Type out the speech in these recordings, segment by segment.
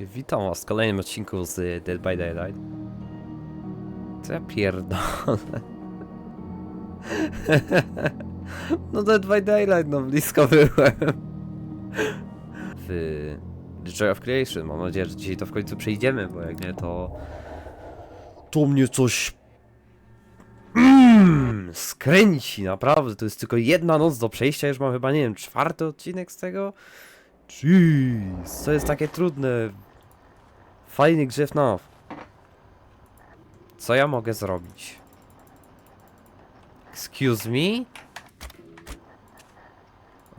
Witam was w kolejnym odcinku z Dead by Daylight. Co ja pierdolę? No Dead by Daylight, no blisko byłem. W The Joy of Creation. Mam nadzieję, że dzisiaj to w końcu przejdziemy, bo jak nie to... To mnie coś... Mm, skręci, naprawdę. To jest tylko jedna noc do przejścia, już mam chyba, nie wiem, czwarty odcinek z tego. Jeez, co jest takie trudne? Fajny grze FNAF. Co ja mogę zrobić? Excuse me?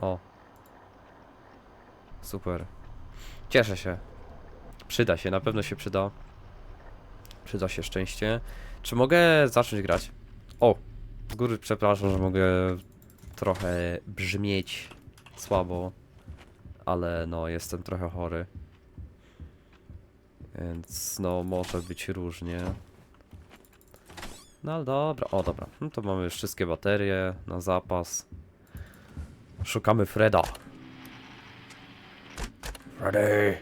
O. Super. Cieszę się. Przyda się, na pewno się przyda. Przyda się szczęście. Czy mogę zacząć grać? O! Z góry przepraszam, że mogę trochę brzmieć słabo ale no jestem trochę chory. Więc no może być różnie. No ale dobra, o dobra, no to mamy już wszystkie baterie na zapas. Szukamy Freda. Freddy!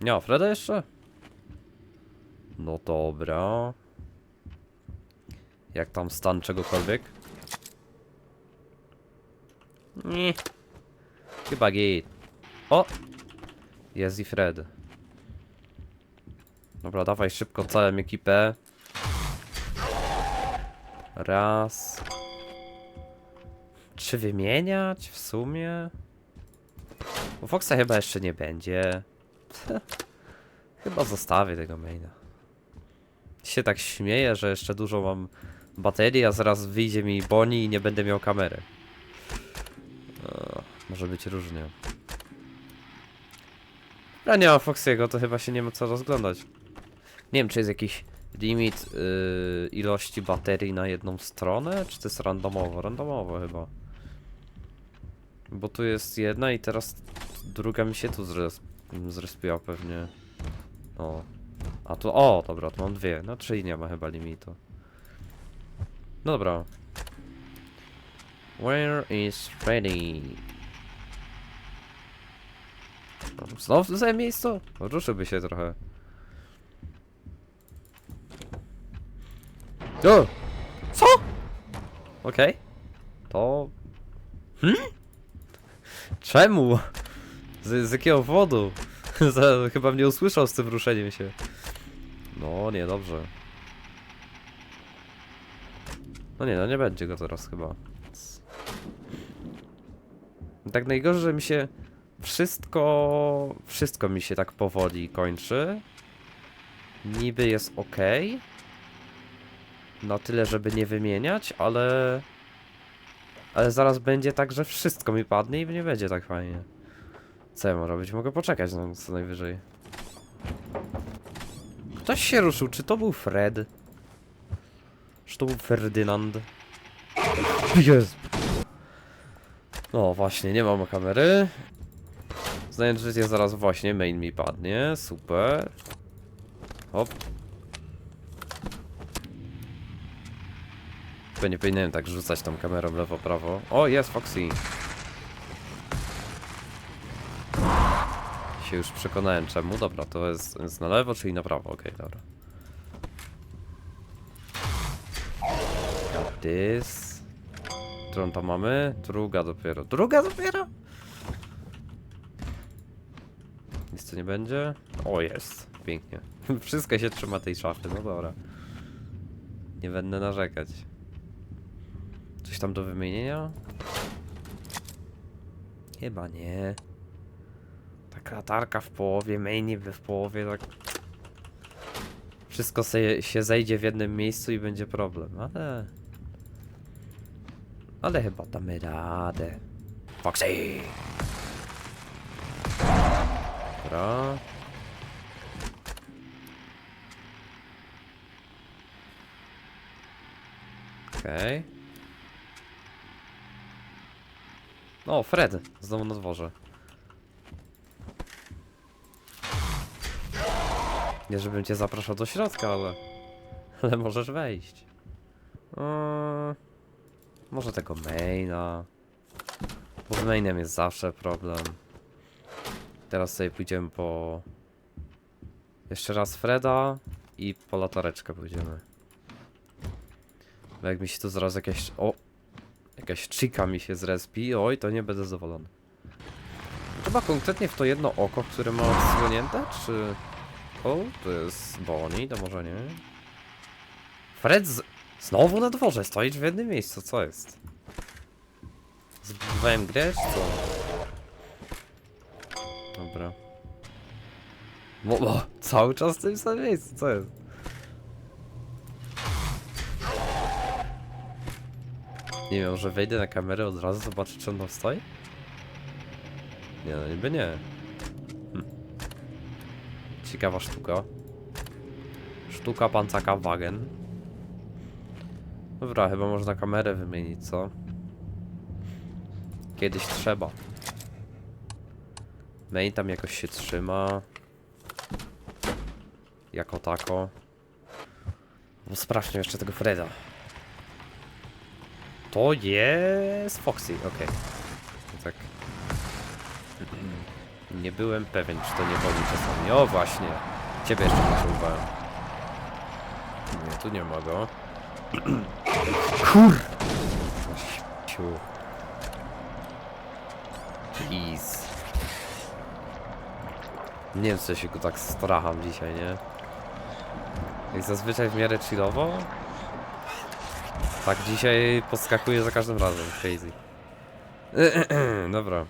Nie ma Freda jeszcze? No dobra. Jak tam stan czegokolwiek? Nie. Chyba git. O! Jest i Fred. Dobra, dawaj szybko całą ekipę. Raz. Czy wymieniać w sumie? Bo Foxa chyba jeszcze nie będzie. chyba zostawię tego maina. Się tak śmieję, że jeszcze dużo mam baterii, a zaraz wyjdzie mi Bonnie i nie będę miał kamery. Może być różnie. Ja nie ma Foxiego, to chyba się nie ma co rozglądać. Nie wiem, czy jest jakiś limit yy, ilości baterii na jedną stronę, czy to jest randomowo? Randomowo chyba. Bo tu jest jedna i teraz druga mi się tu zres zrespiła pewnie. O. A tu, o, dobra, tu mam dwie. No, czyli nie ma chyba limitu. No dobra, Where is Freddy? Znowu w tym miejscu? Ruszyłby się trochę. O! Co? Okej. To... Hmm? Czemu? Z, z jakiego powodu? Chyba mnie usłyszał z tym ruszeniem się. No, nie, dobrze. No nie, no nie będzie go teraz chyba. Tak najgorzej, że mi się wszystko, wszystko mi się tak powoli kończy. Niby jest ok. Na tyle, żeby nie wymieniać, ale... Ale zaraz będzie tak, że wszystko mi padnie i nie będzie tak fajnie. Co ja mam robić? Mogę poczekać no, co najwyżej. Ktoś się ruszył. Czy to był Fred? Czy to był Ferdynand? Jest. No właśnie, nie mam kamery. Znając życie zaraz właśnie main mi padnie, super. Hop. Chyba nie powinienem tak rzucać tą kamerą lewo, prawo. O, jest Foxy. Się już przekonałem czemu. Dobra, to jest, jest na lewo, czyli na prawo. Okej, dobra. This. Którą mamy? Druga dopiero. Druga dopiero? Nie będzie? O, jest. Pięknie. Wszystko się trzyma tej szafy, no dobra. Nie będę narzekać. Coś tam do wymienienia? Chyba nie. Taka latarka w połowie, main w połowie, tak... Wszystko se, się zejdzie w jednym miejscu i będzie problem, ale... Ale chyba damy radę. Foxy! Dobra. Okej. Okay. O, Fred! Znowu na dworze. Nie, żebym cię zapraszał do środka, ale... Ale możesz wejść. Eee... Może tego maina. Bo z mainem jest zawsze problem. Teraz sobie pójdziemy po... Jeszcze raz Freda i po latareczkę pójdziemy. Bo jak mi się tu zaraz jakaś... O! Jakaś chica mi się zrespi, oj, to nie będę zadowolony. Chyba konkretnie w to jedno oko, które ma odsłonięte, czy... O, to jest Bonnie, to może nie. Fred z... znowu na dworze, stoisz w jednym miejscu, co jest? Zbudowałem grę, co? Dobra. Bo, bo, cały czas w tym samym miejscu, co jest? Nie wiem, że wejdę na kamerę od razu, zobaczę czy on tam stoi? Nie no, niby nie. Hm. Ciekawa sztuka. Sztuka pancaka wagen. Dobra, chyba można kamerę wymienić, co? Kiedyś trzeba. Main tam jakoś się trzyma. Jako tako. No sprawdźmy jeszcze tego Freda. To jest Foxy, okej. No Tak. Nie byłem pewien, czy to nie boli czasami. O właśnie. Ciebie jeszcze potrzebowałem. Nie, tu nie ma go. Kur! Ciu. Nie wiem, co się go tak stracham dzisiaj, nie? Jak zazwyczaj w miarę chillowo. Tak dzisiaj podskakuje za każdym razem. Crazy. Dobra.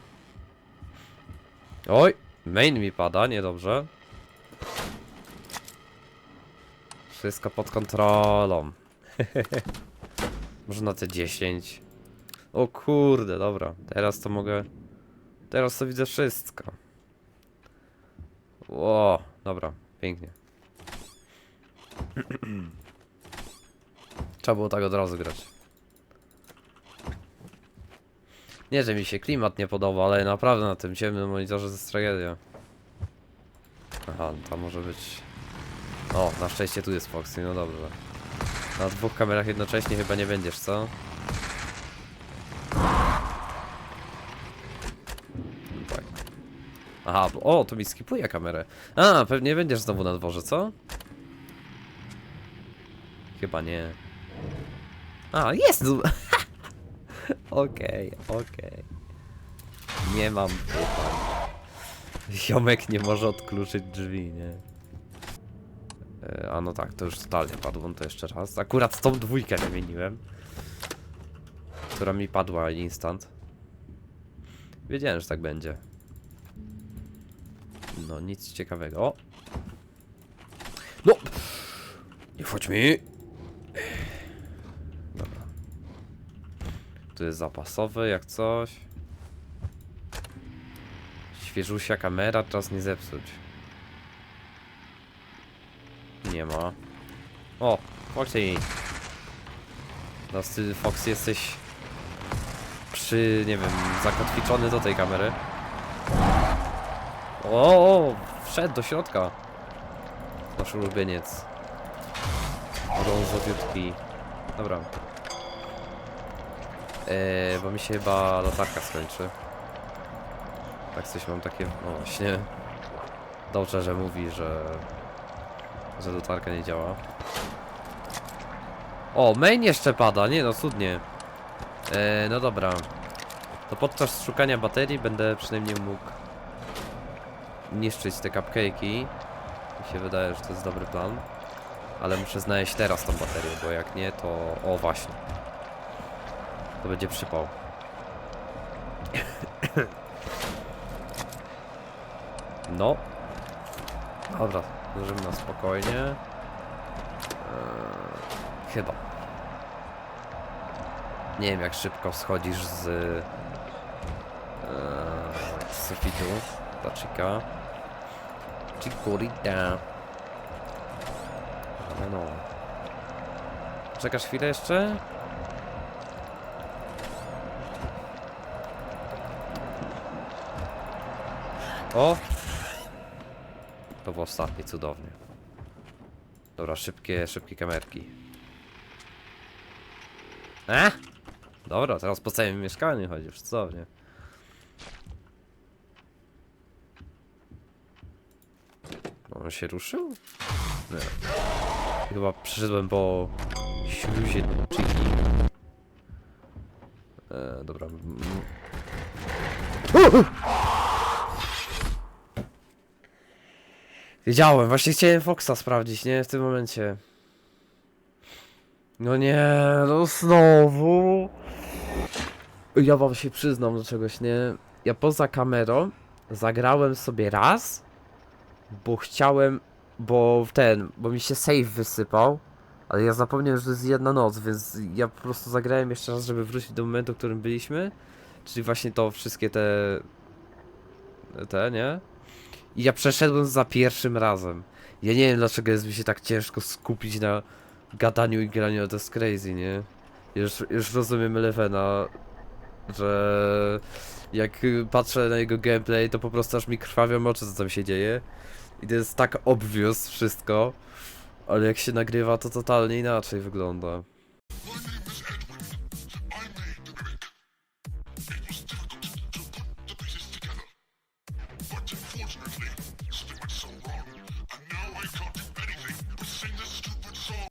Oj! Main mi pada, niedobrze. Wszystko pod kontrolą. Może na te 10. O kurde, dobra. Teraz to mogę... Teraz to widzę wszystko. Ło, dobra, pięknie. Trzeba było tak od razu grać. Nie, że mi się klimat nie podoba, ale naprawdę na tym ciemnym monitorze to jest tragedia. Aha, to może być... O, na szczęście tu jest Foxy, no dobrze. Na dwóch kamerach jednocześnie chyba nie będziesz, co? Aha, o, to mi skipuje kamerę. A, pewnie będziesz znowu na dworze, co? Chyba nie. A, jest! Okej, okej. Nie mam pytań. Ziomek nie może odkluczyć drzwi, nie? E, A no tak, to już totalnie padło, no to jeszcze raz. Akurat tą dwójkę wymieniłem. Która mi padła instant. Wiedziałem, że tak będzie. No, nic ciekawego. No! Nie wchodź mi! Dobra. Tu jest zapasowy, jak coś. Świeżusia kamera, czas nie zepsuć. Nie ma. O, Foxy! Teraz ty, Fox, jesteś przy, nie wiem, zakotwiczony do tej kamery. O, o, wszedł do środka. Nasz ulubieniec. Brązowiutki. Dobra. Eee, bo mi się chyba latarka skończy. Tak coś mam takie, no właśnie. Dobrze, że mówi, że... Że latarka nie działa. O, main jeszcze pada, nie no, cudnie. Eee, no dobra. To podczas szukania baterii będę przynajmniej mógł niszczyć te cupcake'i. Mi się wydaje, że to jest dobry plan. Ale muszę znaleźć teraz tą baterię, bo jak nie, to... O, właśnie. To będzie przypał. No. Dobra, leżymy na spokojnie. Eee, chyba. Nie wiem jak szybko schodzisz z... Eee, z sufitu. Ta chica. Chikorita. Ale no. Czekasz chwilę jeszcze? O! To było ostatnie, cudownie. Dobra, szybkie, szybkie kamerki. E? Dobra, teraz po całym mieszkaniu chodzisz, cudownie. On się ruszył? Nie. Chyba przyszedłem po śluzie chiki. E, dobra. Wiedziałem, właśnie chciałem Foxa sprawdzić, nie? W tym momencie. No nie, no znowu. Ja wam się przyznam do czegoś, nie? Ja poza kamerą zagrałem sobie raz, bo chciałem, bo ten, bo mi się save wysypał, ale ja zapomniałem, że to jest jedna noc, więc ja po prostu zagrałem jeszcze raz, żeby wrócić do momentu, w którym byliśmy, czyli właśnie to wszystkie te, te, nie? I ja przeszedłem za pierwszym razem. Ja nie wiem dlaczego jest mi się tak ciężko skupić na gadaniu i graniu, to jest crazy, nie? Już, już rozumiem Levena, że jak patrzę na jego gameplay, to po prostu aż mi krwawią oczy, co tam się dzieje. I to jest tak obvious wszystko, ale jak się nagrywa, to totalnie inaczej wygląda.